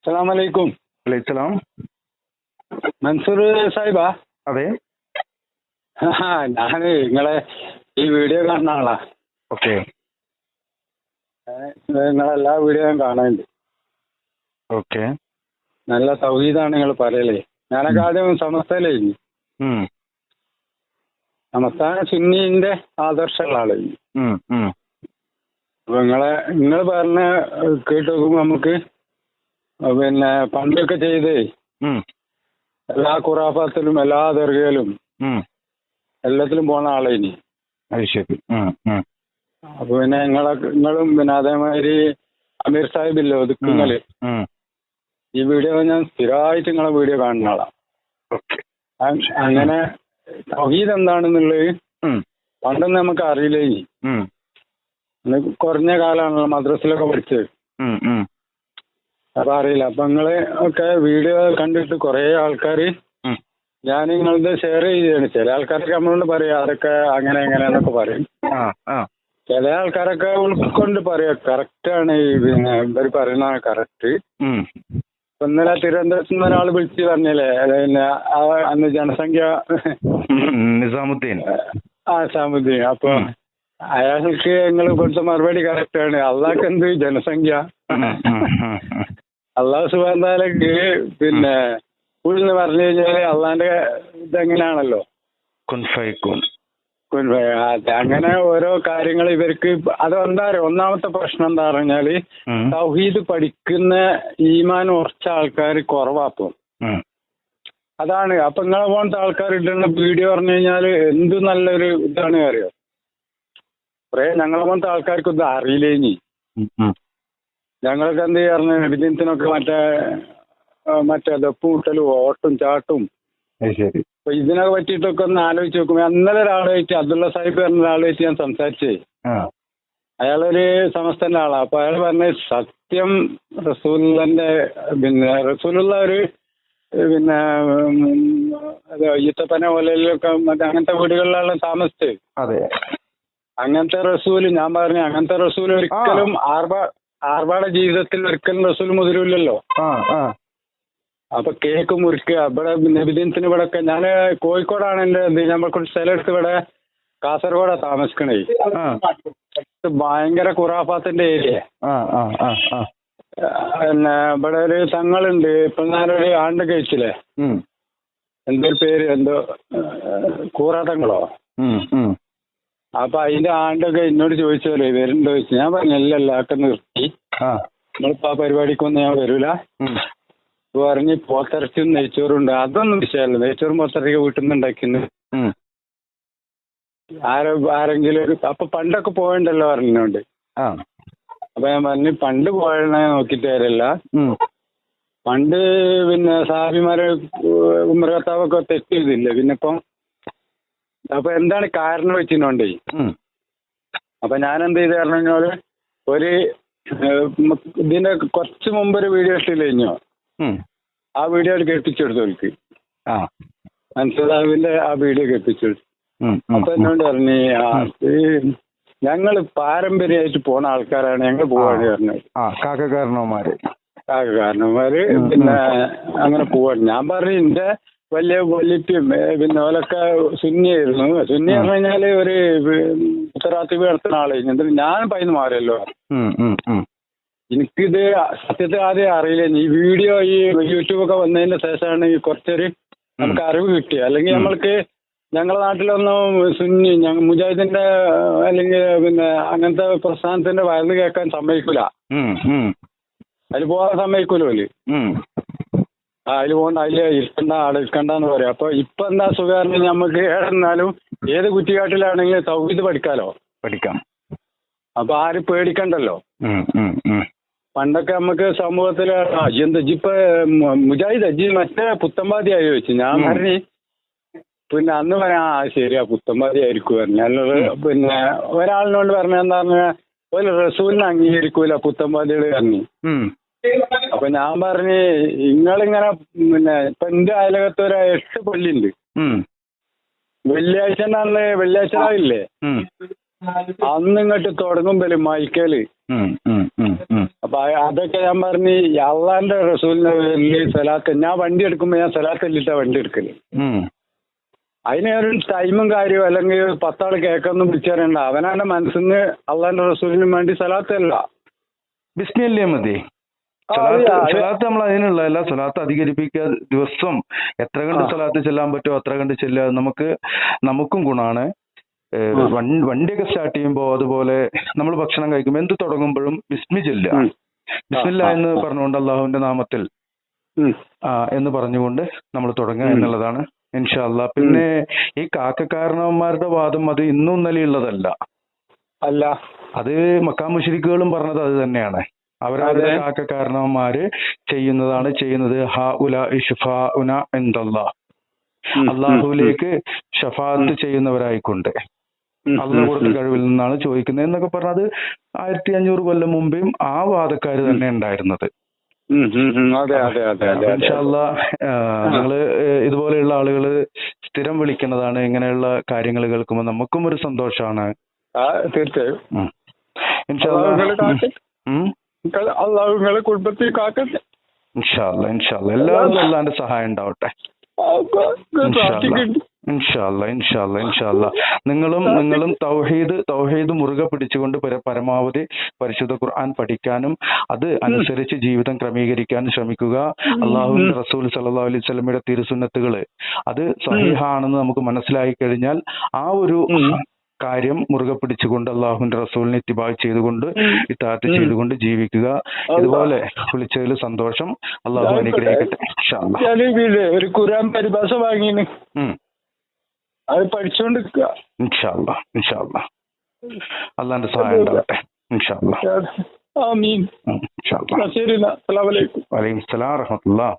അസ്സലാമലൈക്കും. അലൈഹിസ്സലാം മൻസൂർ സാഹിബാ? അതെ. ഞാൻ നിങ്ങളെ ഈ വീഡിയോ കാണുന്ന ആളാ. ഓക്കെ. നിങ്ങളെല്ലാ നിങ്ങളെ വീഡിയോയും കാണാനുണ്ട് ഓക്കെ. നല്ല സൗഹീദാണ് നിങ്ങൾ പറയലേ. ഞാനൊക്കെ ആദ്യം സമസ്തയിലായിരുന്നു സമസ്ത സുന്നീന്റെ ആദർശമുള്ള ആളായിരുന്നു. അപ്പൊ നിങ്ങളെ നിങ്ങൾ പറഞ്ഞ കേട്ട് നോക്കുമ്പോ നമുക്ക് പിന്നെ പണ്ടൊക്കെ ചെയ്തേ. എല്ലാ ഖുറാഫാത്തിലും എല്ലാ ദർഗയിലും. എല്ലാത്തിലും പോണ ആളേനി അത് ശരി. ഉം, ഉം. അപ്പൊ പിന്നെ നിങ്ങളെ നിങ്ങളും പിന്നെ അതേമാതിരി അമീർ സാഹിബില്ലേ ഒതുക്കുങ്ങൾ. ഈ വീഡിയോ ഞാൻ സ്ഥിരമായിട്ട് നിങ്ങളെ വീഡിയോ കാണുന്ന ആളാ. അങ്ങനെ തൗഹീദ് എന്താണെന്നുള്ളത് പണ്ടൊന്നും നമുക്ക് അറിയില്ലേ ഇനി. കുറഞ്ഞ കാലമാണല്ലോ മദ്രസിലൊക്കെ പഠിച്ചത്. അപ്പൊ അറിയില്ല. അപ്പൊ നിങ്ങൾ ഒക്കെ വീഡിയോ കണ്ടിട്ട് കുറെ ആൾക്കാർ ഞാൻ നിങ്ങളത് ഷെയർ ചെയ്താണ് ചില ആൾക്കാരൊക്കെ നമ്മളോട് പറയും അതൊക്കെ അങ്ങനെ എങ്ങനെയാന്നൊക്കെ പറയും. ചില ആൾക്കാരൊക്കെ ഉൾക്കൊണ്ട് പറയാം. കറക്റ്റ് ആണ്. ഈ പിന്നെ ഇവർ പറയുന്ന കറക്റ്റ്. ഇന്നലെ തിരുവനന്തപുരത്ത് നിന്ന് ഒരാൾ വിളിച്ച് പറഞ്ഞല്ലേ? പിന്നെ അന്ന് ജനസംഖ്യ നിസാമുദ്ദീൻ. ആ സാമുദ്ദീൻ അപ്പൊ. അയാൾക്ക് നിങ്ങൾ കൊടുത്ത മറുപടി കറക്റ്റ് ആണ്. അള്ളാക്ക് എന്ത്? ജനസംഖ്യ. അള്ളാഹു സുബാന്താലക്ക് പിന്നെ എന്ന് പറഞ്ഞു കഴിഞ്ഞാൽ അള്ളാന്റെ ഇതെങ്ങനെയാണല്ലോ? അങ്ങനെ ഓരോ കാര്യങ്ങൾ ഇവർക്ക് അത് എന്താ പറയുക ഒന്നാമത്തെ പ്രശ്നം എന്താ പറഞ്ഞാൽ തൗഹീദ് പഠിക്കുന്ന ഈമാൻ ഉറച്ച ആൾക്കാർ കുറവാപ്പം. അതാണ്. അപ്പൊ നിങ്ങളെ പോലത്തെ ആൾക്കാർ ഇടുന്ന വീഡിയോ പറഞ്ഞു കഴിഞ്ഞാൽ എന്ത് നല്ലൊരു ഇതാണ് അറിയോ? കുറെ ഞങ്ങളെ പോലത്തെ ആൾക്കാർക്ക് ഇത് അറിയില്ലേ ഇനി. ഞങ്ങളൊക്കെ എന്ത് ചെയ്യാറുണ്ട്? നബിദിനത്തിനൊക്കെ മറ്റേ മറ്റേ ദപ്പ് കൂട്ടലും ഓട്ടും ചാട്ടും. ശരി. അപ്പൊ ഇതിനൊക്കെ പറ്റിയിട്ടൊക്കെ ഒന്ന് ആലോചിച്ച് നോക്കുമ്പോ അന്നലെ ഒരാളായിട്ട് അബ്ദുള്ള സാഹിബ് പറഞ്ഞ ഒരാളായിട്ട് ഞാൻ സംസാരിച്ചേ. അയാളൊരു സമസ്തന്റെ ആളാ. അപ്പൊ അയാൾ പറഞ്ഞ സത്യം റസൂലിന്റെ പിന്നെ റസൂലുള്ള ഒരു പിന്നെ ഈത്തപ്പന പോലെയൊക്കെ മറ്റേ അങ്ങനത്തെ വീടുകളിലാണ് താമസിച്ചത് അതെ. അങ്ങനത്തെ റസൂൽ ഞാൻ പറഞ്ഞു അങ്ങനത്തെ റസൂൽ ഒരിക്കലും ആർഭാ ആർഭാട ജീവിതത്തിൽ ഒരിക്കൽ റസൂൽ മുതിരില്ലല്ലോ. അപ്പൊ കേക്ക് മുറിക്കുക ഇവിടെ നബിദിനത്തിന് ഇവിടെ ഒക്കെ ഞാൻ കോഴിക്കോടാണ് എന്റെ ഇത്. കുറച്ച് സ്ഥലം എടുത്ത് ഇവിടെ കാസർഗോഡാ താമസിക്കണേ. ഭയങ്കര ഖുറാഫാത്തിന്റെ ഏരിയ. പിന്നെ ഇവിടെ ഒരു തങ്ങളുണ്ട്. ഇപ്പൊ ഞാനൊരു ആണ്ട് കഴിച്ചില്ലേ? എന്തൊരു എന്തോ പേര് എന്തോ കൂറാട്ടങ്ങളോ. അപ്പൊ അതിന്റെ ആണ്ടൊക്കെ എന്നോട് ചോദിച്ചല്ലേ വരുന്നുണ്ടോ ചോദിച്ചു ഞാൻ പറഞ്ഞു അല്ലല്ല ഒക്കെ നിർത്തി നമ്മളിപ്പോ ആ പരിപാടിക്കൊന്നും ഞാൻ വരൂല പറഞ്ഞ് പോത്തിറച്ചും നെയ്ച്ചോറും ഉണ്ട് അതൊന്നും വിഷയമല്ല നെയ്ച്ചോറും പോത്തിറച്ചൊക്കെ വീട്ടിൽ നിന്ന് ഉണ്ടാക്കുന്നു. ആരോ ആരെങ്കിലും ഒരു അപ്പൊ പണ്ടൊക്കെ പോയണ്ടല്ലോ പറഞ്ഞോണ്ട് അപ്പൊ ഞാൻ പറഞ്ഞു പണ്ട് പോയണ നോക്കിട്ട് കാര്യമല്ല പണ്ട് പിന്നെ സാഹിമാരെ ഉമ്മറകത്താവൊക്കെ തെറ്റ് ചെയ്തില്ലേ പിന്നെ ഇപ്പം അപ്പൊ എന്താണ് കാരണം വെച്ചിട്ടുണ്ടേ. അപ്പൊ ഞാൻ എന്ത് ചെയ്ത് പറഞ്ഞു കഴിഞ്ഞാൽ ഒരു ഇതിന്റെ കുറച്ച് മുമ്പ് ഒരു വീഡിയോ ഇട്ടില്ല കഴിഞ്ഞോ ആ വീഡിയോ കൊടുത്തു എനിക്ക് ആ. മനസ്സിലാവിന്റെ ആ വീഡിയോ ഉം, അപ്പൊ. എന്നോട് പറഞ്ഞു ഞങ്ങൾ പാരമ്പര്യമായിട്ട് പോണ ആൾക്കാരാണ് ഞങ്ങൾ പോവാണ് പറഞ്ഞത്. കാക്കകാരണവന്മാര് ഉം, പിന്നെ അങ്ങനെ പോവാണ്. ഞാൻ പറഞ്ഞു എന്റെ വലിയ വലിപ്പം പിന്നെ ഓലൊക്കെ സുന്നിയായിരുന്നു. സുന്നി എന്ന് പറഞ്ഞാൽ ഒരു ഉത്തരാത്തിപ്പ് നടത്തുന്ന ആളെ. എന്നിട്ട് ഞാൻ പയ്യന്ന് മാറിയല്ലോ. എനിക്കിത് സത്യത്തെ ആദ്യം അറിയില്ല. ഈ വീഡിയോ ഈ യൂട്യൂബ് ഒക്കെ വന്നതിന് ശേഷമാണ് ഈ കുറച്ചൊരു നമുക്ക് അറിവ് കിട്ടിയത് അല്ലെങ്കിൽ നമ്മൾക്ക് ഞങ്ങളുടെ നാട്ടിലൊന്നും സുന്നി ഞങ്ങൾ മുജാഹിദിന്റെ അല്ലെങ്കിൽ പിന്നെ അങ്ങനത്തെ പ്രസ്ഥാനത്തിന്റെ വയറ് കേൾക്കാൻ സമ്മതിക്കൂല. അതിൽ പോകാൻ സമ്മതിക്കൂലോ അതിൽ പോകണ്ട അതിൽ ഇരിക്കണ്ട ആടെ ഇരിക്കണ്ടെന്ന് പറയാം. അപ്പൊ ഇപ്പൊ എന്താ സുഖം നമുക്ക് ഏടെന്നാലും ഏത് കുറ്റിക്കാട്ടിലാണെങ്കിലും സൗകര്യം പഠിക്കാലോ? പഠിക്കാം. അപ്പൊ ആരും പേടിക്കണ്ടല്ലോ. പണ്ടൊക്കെ നമുക്ക് സമൂഹത്തിൽ എന്താ ഇപ്പൊ മുജാഹിദ് അജി മറ്റേ പുത്തമ്പാതി ആയി ചോദിച്ചു ഞാൻ പറഞ്ഞു പിന്നെ അന്ന് പറയാ ആ ശരിയാ പുത്തമ്പാതി ആയിരിക്കും പറഞ്ഞു. അല്ലാതെ പിന്നെ ഒരാളിനോട് പറഞ്ഞ എന്താ പറഞ്ഞ ഒരു റസൂലിനെ അംഗീകരിക്കൂല പുത്തമ്പാതികൾ പറഞ്ഞു. അപ്പൊ ഞാൻ പറഞ്ഞ് നിങ്ങളിങ്ങനെ പിന്നെ ഇപ്പൊ എന്റെ അയലകത്ത് ഒരു എട്ട് പള്ളിയുണ്ട്. വെള്ളിയാഴ്ച അന്ന് വെള്ളിയാഴ്ച രാവിലെ ഉം. അന്ന് ഇങ്ങോട്ട് തുടങ്ങുമ്പൽ മൈക്കൽ. അപ്പൊ അതൊക്കെ ഞാൻ പറഞ്ഞു അള്ളാന്റെ റസൂലിന്റെ പേരിൽ സലാത്ത് ഞാൻ വണ്ടി എടുക്കുമ്പോ ഞാൻ സലാത്ത് അല്ലിട്ടാ വണ്ടി എടുക്കൽ. അതിന് ഒരു ടൈമും കാര്യവും അല്ലെങ്കിൽ പത്താൾ കേക്കൊന്നും വിളിച്ചറിയണ്ട അവനാന്റെ മനസ്സിന് അള്ളാന്റെ റസൂലിനും വേണ്ടി സലാത്തല്ല ബിസ്മില്ലേ മതി സ്വലാത്ത് നമ്മൾ അതിനുള്ളതല്ല സ്വലാത്ത് അധികരിപ്പിക്കുക ദിവസം എത്ര കണ്ട് സ്വലാത്ത് ചെല്ലാൻ പറ്റുമോ അത്ര കണ്ട് ചെല്ലുക നമുക്ക് നമുക്കും ഗുണാണ് വണ്ടിയൊക്കെ സ്റ്റാർട്ട് ചെയ്യുമ്പോൾ അതുപോലെ നമ്മൾ ഭക്ഷണം കഴിക്കുമ്പോൾ എന്ത് തുടങ്ങുമ്പോഴും ബിസ്മി ചെല്ലുക. ബിസ്മില്ല എന്ന് പറഞ്ഞുകൊണ്ട് അള്ളാഹുവിന്റെ നാമത്തിൽ ആ എന്ന് പറഞ്ഞുകൊണ്ട് നമ്മൾ തുടങ്ങുക. എന്നുള്ളതാണ് ഇൻഷാല്ല പിന്നെ ഈ കാക്കക്കാരണവന്മാരുടെ വാദം അത് ഇന്നും ഇന്നലെയുള്ളതല്ല അല്ല. അത് മക്കാ മുശ്രിക്കുകളും പറഞ്ഞത് അത് തന്നെയാണ്. അവരവരുടെ അതെ. കാക്കക്കാരണവന്മാര് ചെയ്യുന്നതാണ് ചെയ്യുന്നത്. ഹ ഉല ഇഷ്ഫാ ഉന എന്തല്ല അള്ളാഹുലേക്ക് ഷഫാത്ത്. ചെയ്യുന്നവരായിക്കൊണ്ട്. ഉം, കൊടുത്ത കഴിവിൽ നിന്നാണ് ചോദിക്കുന്നത്. എന്നൊക്കെ പറഞ്ഞത് ആയിരത്തി അഞ്ഞൂറ് കൊല്ലം മുമ്പേയും ആ വാദക്കാര് തന്നെ ഉണ്ടായിരുന്നത് നിങ്ങൾ ഇതുപോലെയുള്ള ആളുകൾ സ്ഥിരം വിളിക്കുന്നതാണ് ഇങ്ങനെയുള്ള കാര്യങ്ങൾ കേൾക്കുമ്പോൾ നമുക്കും ഒരു സന്തോഷമാണ്. തീർച്ചയായും. അള്ളാഹു നിങ്ങളെ കുടുംബത്തിൽ കാക്കട്ടെ. ഇൻഷാല്ല ഇൻഷാല്ല എല്ലാവരും അല്ലാന്റെ സഹായം ഉണ്ടാവട്ടെ. ഇൻഷാല്ല ഇൻഷാല്ല ഇൻഷാല്ല നിങ്ങളും നിങ്ങളും തൗഹീദ് തൗഹീദ് മുറുകെ പിടിച്ചുകൊണ്ട് പര- പരമാവധി പരിശുദ്ധ ഖുർആൻ പഠിക്കാനും അത് അനുസരിച്ച് ജീവിതം ക്രമീകരിക്കാനും ശ്രമിക്കുക. അള്ളാഹുവിന്റെ റസൂൽ സല്ലാ അലൈഹി സ്വലമിയുടെ തിരുസുന്നത്തുകൾ അത് സഹിഹാണെന്ന് നമുക്ക് മനസ്സിലായി കഴിഞ്ഞാൽ ആ ഒരു. കാര്യം മുറുകെ പിടിച്ചുകൊണ്ട് അള്ളാഹുവിന്റെ റസൂലിനെ ഇത്തിബായ് ചെയ്തുകൊണ്ട് ഇത്താത്ത്. ചെയ്തുകൊണ്ട് ജീവിക്കുക. ഇതുപോലെ വിളിച്ചതിൽ സന്തോഷം. അള്ളാഹു അനുഗ്രഹിക്കട്ടെ. ഒരു ഖുർആൻ പരിഭാഷ വാങ്ങിന്. അത് അല്ലാ. അള്ളാന്റെ സഹായം ഉണ്ടാകട്ടെ ഇൻഷാ അല്ലാ. ആമീൻ. അലൈക്കും. വലൈക്കും സലാം വറഹമത്തുള്ള.